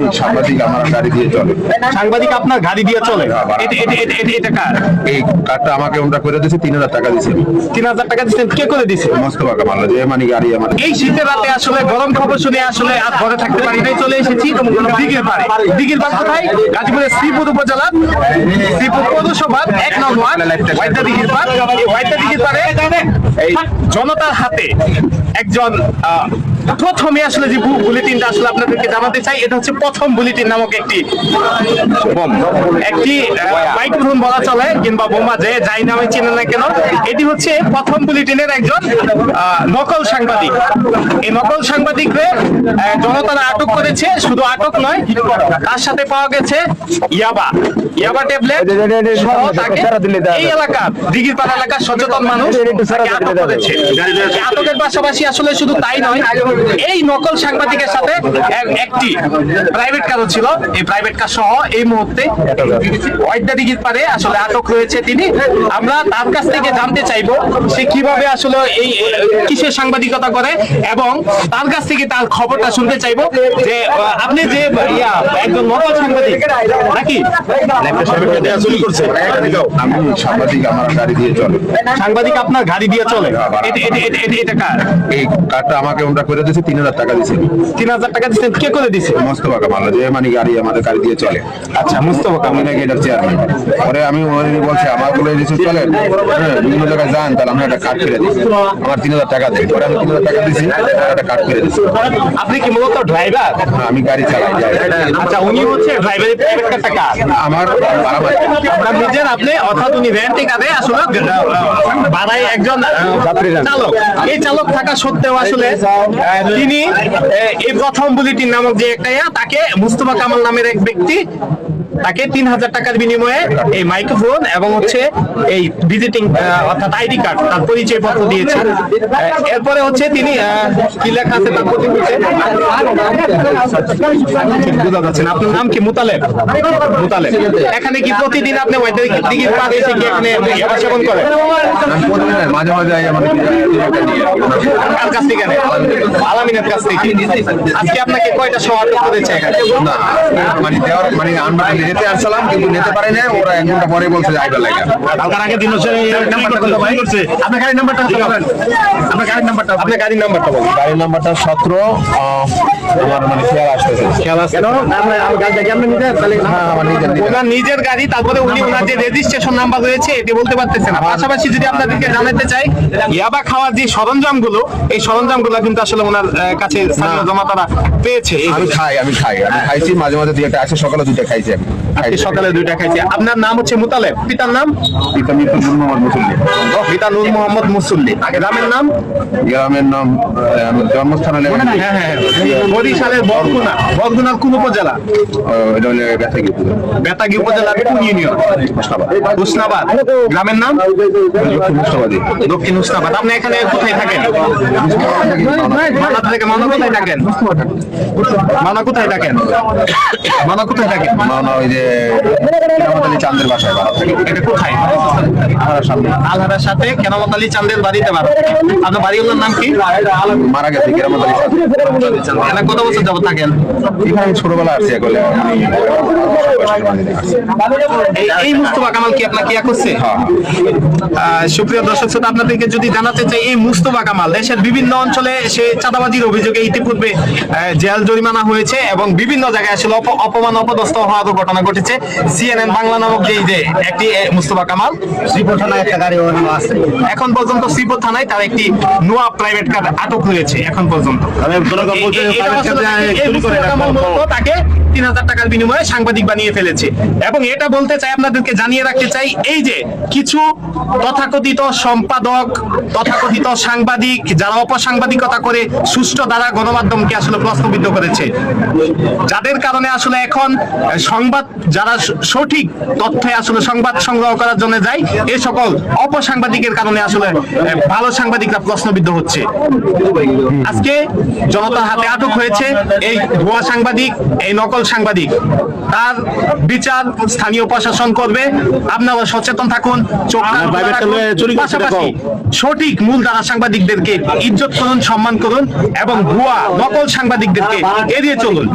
সাংবাদিক আমার গাড়ি দিয়ে চলে। সাংবাদিক আপনার গাড়ি দিয়ে চলে? এটা কার? এই আমাকে ওটা করে দিয়েছে তিন হাজার টাকা দিয়েছে। তিন হাজার টাকা দিচ্ছেন কে করে দিছে যে মানে গাড়ি আমার। এই শীতের রাতে আসলে গরম খবর শুনে আসলে আর ঘরে থাকতে পারি নাই চলে এসেছি। দিঘির পাড়ে। দিঘির পাড় কোথায়? গাজীপুরের শ্রীপুর উপজেলার শ্রীপুর পৌরসভার এক নং ওয়ার্ড ওয়াইদা দিঘির পাড়। এই ওয়াইদা দিঘির পাড়ে এই জনতার হাতে একজন প্রথমে আসলে যে বুলেটিনটা আসলে আপনাদেরকে জানাতে চাই এটা হচ্ছে প্রথম বুলেটিন নামক একটি বম। একটি মাইক্রোফোন বলা চলে কিংবা বোমা যে যাই নামে চেনে না কেন এটি হচ্ছে প্রথম বুলেটিনের একজন নকল সাংবাদিক। এই নকল সাংবাদিকরে জনতারা আটক করেছে শুধু আটক নয় তার সাথে পাওয়া গেছে ইয়াবা। ইয়াবা ট্যাবলেট সহ তাকে এই এলাকার দিঘিরপাড়া এলাকার সচেতন মানুষ তাকে আটক করেছে। আটকের পাশাপাশি আসলে শুধু তাই নয় এই নকল সাংবাদিকের সাথে একটি প্রাইভেট কারও ছিল এই প্রাইভেট কার সহ এই মুহূর্তে ওয়াইদা দিঘির পারে আসলে আটক রয়েছে তিনি। আমরা তার কাছ থেকে জানতে চাইব সে কীভাবে আসলে এই কিসের সাংবাদিকতা করে এবং তার কাছ থেকে তার খবরটা শুনতে চাইব যে আপনি যে ইয়া একজন নকল সাংবাদিক নাকি? আমি সাংবাদিক আমার গাড়ি দিয়ে চলে। সাংবাদিক আপনার গাড়ি দিয়ে চলে? এটা কার? এই কার্ডটা আমাকে ওটা করে দিয়েছে তিন হাজার টাকা দিয়েছে। তিন হাজার টাকা দিচ্ছেন কে করে দিছে মস্ত টাকা যে মানে গাড়ি আমাদের গাড়ি দিয়ে চলে। আচ্ছা মুস্তফা আমি নাকি এটার চেয়ারম্যান পরে আমি উনি বলছে আমার বলে দিয়েছে চলে হ্যাঁ বিভিন্ন জায়গায় যান তাহলে আমরা একটা কার্ড ফিরে দিই। আমার তিন হাজার টাকা দেয় পরে আমি তিন হাজার টাকা দিয়েছি একটা কার্ড ফিরে দিচ্ছি আপনি কি মূলত ড্রাইভার আমি গাড়ি চালাই আচ্ছা উনি হচ্ছে ড্রাইভারের প্রাইভেট কারটা কার? আমার আপনার নিজের আপনি? অর্থাৎ উনি রেন্টে কাঁধে আসলে বাড়াই একজন চালক। এই চালক থাকা সত্ত্বেও আসলে তিনি এই প্রথম বুলেটিন নামক যে একটা ইয়া, তাকে মুস্তফা কামাল নামের এক ব্যক্তি তাকে তিন হাজার টাকার বিনিময়ে এই মাইক্রোফোন এবং হচ্ছে এই ভিজিটিং অর্থাৎ আইডি কার্ড তার পরিচয় পত্র দিয়েছে এরপরে হচ্ছে তিনি কি লেখা আছে তার প্রতিমূর্তে বোঝা যাচ্ছে না। আপনার নাম কি? মুতালেব। মুতালেব। এখানে কি প্রতিদিন আপনি দিকে পার কি এখানে সেবন করেন? মাঝে মাঝে কার কাছ থেকে আলামিনের কাছ থেকে। আজকে আপনাকে কয়টা শো করেছে এখানে মানে দেওয়ার মানে নিতে আসলাম কিন্তু নিতে পারি না ওরা এক ঘণ্টা পরে বলছে যে আইবার লাগে। কালকার আগে দিন হচ্ছে আপনার গাড়ির নাম্বারটা বলেন। আপনার গাড়ির নাম্বারটা আপনার গাড়ির নাম্বারটা বলেন। গাড়ির নাম্বারটা সতেরো আমার মানে খেয়াল আসতেছে খেয়াল আছে। হ্যাঁ নিজের নিজের। ওনার নিজের গাড়ি তারপরে উনি ওনার যে রেজিস্ট্রেশন নাম্বার রয়েছে এটি বলতে পারতেছেন না। পাশাপাশি যদি আপনাদেরকে জানাতে চাই ইয়াবা খাওয়ার যে সরঞ্জামগুলো এই সরঞ্জামগুলো কিন্তু আসলে ওনার কাছে জমা তারা পেয়েছে। এই আমি খাই আমি খাই আমি খাইছি মাঝে মাঝে দুই একটা আছে সকালে দুইটা খাইছি আমি। আজকে সকালে দুইটা খাইছি। আপনার নাম হচ্ছে মুতালেব। পিতার নাম? পিতা মোহাম্মদ মুসল্লি। মোহাম্মদ মুসল্লি। গ্রামের নাম? গ্রামের নাম জন্মস্থান হলে হ্যাঁ হ্যাঁ বরিশালের বরগুনা। বরগুনার কোন উপজেলা? এটা হলে বেতাগী উপজেলার কোন ইউনিয়ন গ্রামের নাম? দক্ষিণ হুসনাবাদ আপনি এখানে কোথায় থাকেন? মানা থেকে মানা কোথায় থাকেন? মানা কোথায় থাকেন? মানা কোথায় থাকেন? মাওনা ওই যে কেরামত আলী চান্দের বাসায় বাড়া থাকে এটা কোথায়? আমার সামনে। আলহারার সাথে কেনামত আলী চান্দের বাড়িতে বাড়ো। আপনার বাড়িওয়ালার নাম কি? মারা গেছে কেরামত আলী চাঁদ। কত বছর যাবত থাকেন? এখানে ছোটবেলা আসছি একলে এই এই মুস্তফা কামাল কি আপনার কিয়া করছে? আহ, সুপ্রিয় দর্শক শ্রোতা আপনাদেরকে যদি জানাতে চাই এই মুস্তফা কামাল দেশের বিভিন্ন অঞ্চলে সে চাঁদাবাজির অভিযোগে ইতিপূর্বে জেল জরিমানা হয়েছে এবং বিভিন্ন জায়গায় আসলে অপ- অপমান অপদস্থ হওয়ার ঘটনা ঘটেছে সিএনএন বাংলা নামক যে যে একটি মুস্তফা কামাল। শ্রীপুর থানায় একটা গাড়ি আছে। এখন পর্যন্ত শ্রীপুর থানায় তার একটি নোয়া প্রাইভেট কার আটক হয়েছে এখন পর্যন্ত। তাকে তিন হাজার টাকার বিনিময়ে সাংবাদিক বানিয়ে ফেলেছে। এবং এটা বলতে চাই আপনাদেরকে জানিয়ে রাখতে চাই এই যে কিছু তথাকথিত সম্পাদক, তথাকথিত সাংবাদিক যারা অপসাংবাদিকতা করে সুষ্ঠু দ্বারা গণমাধ্যমকে আসলে প্রশ্নবিদ্ধ করেছে। যাদের কারণে আসলে এখন সংবাদ যারা সঠিক তথ্যে আসলে সংবাদ সংগ্রহ করার জন্য যায় এই সকল অপসাংবাদিকের কারণে আসলে ভালো সাংবাদিকরা প্রশ্নবিদ্ধ হচ্ছে। আজকে জনতার হাতে আটক হয়েছে এই ভুয়া সাংবাদিক, এই নকল সাংবাদিক। তার বিচার স্থানীয় প্রশাসন করবে। আপনারা সচেতন থাকুন, চোখ পাশাপাশি সঠিক মূল দ্বারা সাংবাদিকদেরকে ইজ্জত করুন সম্মান করুন এবং ভুয়া নকল সাংবাদিকদেরকে এড়িয়ে চলুন।